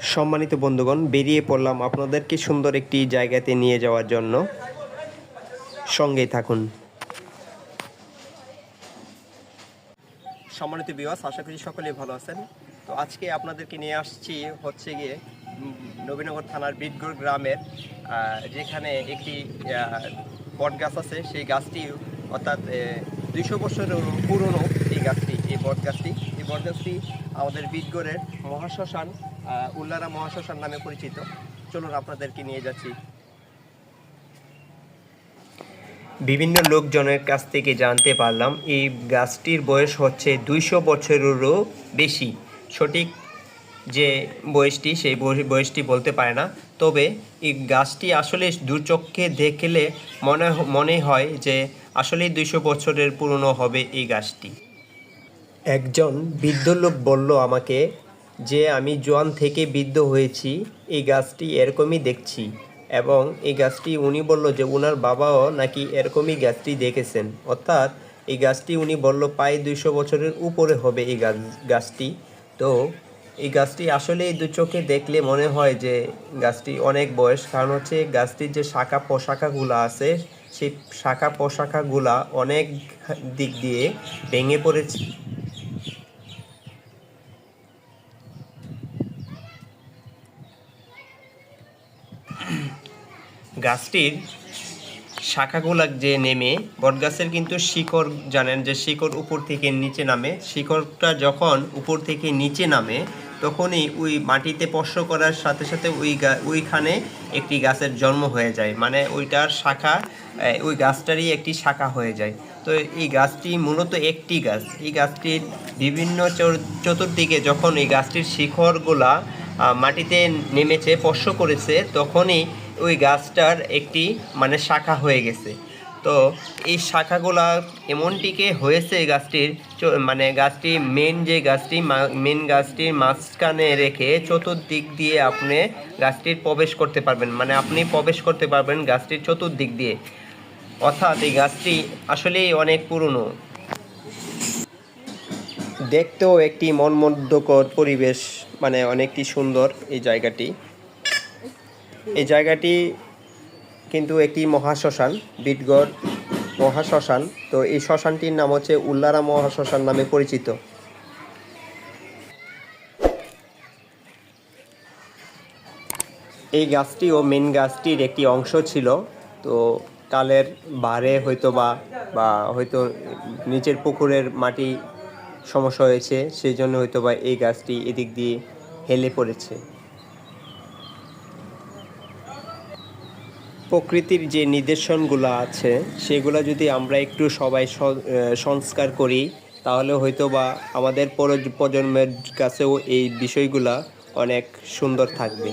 সম্মানিত বন্ধুগণ, বেরিয়ে পড়লাম আপনাদেরকে সুন্দর একটি জায়গাতে নিয়ে যাওয়ার জন্য। সঙ্গেই থাকুন। সম্মানিত বিবাস আশা করি সকলেই ভালো আছেন। তো আজকে আপনাদেরকে নিয়ে আসছি হচ্ছে গিয়ে নবীনগর থানার বিটগড় গ্রামের যেখানে একটি বট গাছ আছে। সেই গাছটি, অর্থাৎ দুইশো বছরের পুরনো এই গাছটি, এই বট গাছটি এই বট গাছটি আমাদের বিটগড়ের মহাশ্মশান উল্লারা মহাশ্মশান নামে পরিচিত। চলুন আপনাদেরকে নিয়ে যাচ্ছি। বিভিন্ন লোকজনের কাছ থেকে জানতে পারলাম এই গাছটির বয়স হচ্ছে দুইশো বছরেরও বেশি। সঠিক যে বয়সটি সেই বয়- বয়সটি বলতে পারে না। তবে এই গাছটি আসলে দুচক্ষে দেখলে মনে মনে হয় যে আসলেই দুইশো বছরের পুরনো হবে এই গাছটি। একজন বৃদ্ধ লোক বলল আমাকে যে আমি জোয়ান থেকে বৃদ্ধ হয়েছি, এই গাছটি এরকমই দেখছি। এবং এই গাছটি উনি বলল যে উনার বাবাও নাকি এরকমই গাছটি দেখেছেন। অর্থাৎ এই গাছটি উনি বলল, প্রায় দুইশো বছরের উপরে হবে এই গাছ, গাছটি। তো এই গাছটি আসলে এই দু চোখে দেখলে মনে হয় যে গাছটি অনেক বয়স। কারণ হচ্ছে গাছটির যে শাখা পোশাখাগুলো আছে, সেই শাখা পোশাখাগুলা অনেক দিক দিয়ে ভেঙে পড়েছে। গাছটির শাখাগুলা যে নেমে, বটগাছের কিন্তু শিকড়, জানেন যে শিকড় উপর থেকে নিচে নামে। শিকড়টা যখন উপর থেকে নিচে নামে, তখনই ওই মাটিতে স্পর্শ করার সাথে সাথে ওই ওইখানে একটি গাছের জন্ম হয়ে যায়। মানে ওইটার শাখা ওই গাছটারই একটি শাখা হয়ে যায়। তো এই গাছটি মূলত একটি গাছ। এই গাছটির বিভিন্ন চতুর্দিকে যখন এই গাছটির শিখরগুলা মাটিতে নেমেছে, স্পর্শ করেছে, তখনই ওই গাছটার একটি মানে শাখা হয়ে গেছে। তো এই শাখাগুলা এমনটিকে হয়েছে গাছটির মানে গাছটি মেন যে গাছটি মেন গাছটির মাঝখানে রেখে চতুর্দিক দিয়ে আপনি গাছটির প্রবেশ করতে পারবেন। মানে আপনি প্রবেশ করতে পারবেন গাছটির চতুর্দিক দিয়ে। অর্থাৎ এই গাছটি আসলেই অনেক পুরনো। দেখতেও একটি মনমুগ্ধকর পরিবেশ মানে অনেকটি সুন্দর এই জায়গাটি। এই জায়গাটি কিন্তু একটি মহাশ্মশান, বিটগড় মহাশ্মশান। তো এই শ্মশানটির নাম হচ্ছে উল্লারা মহাশ্মশান নামে পরিচিত। এই গাছটিও মেন গাছটির একটি অংশ ছিল। তো কালের বারে হয়তো বা বা হয়তো নিচের পুকুরের মাটি সমস্যা হয়েছে, সেই জন্য হয়তো বা এই গাছটি এদিক দিয়ে হেলে পড়েছে। প্রকৃতির যে নিদর্শনগুলো আছে, সেগুলো যদি আমরা একটু সবাই সংস্কার করি, তাহলে হয়তো বা আমাদের পর- প্রজন্মের কাছেও এই বিষয়গুলা অনেক সুন্দর থাকবে।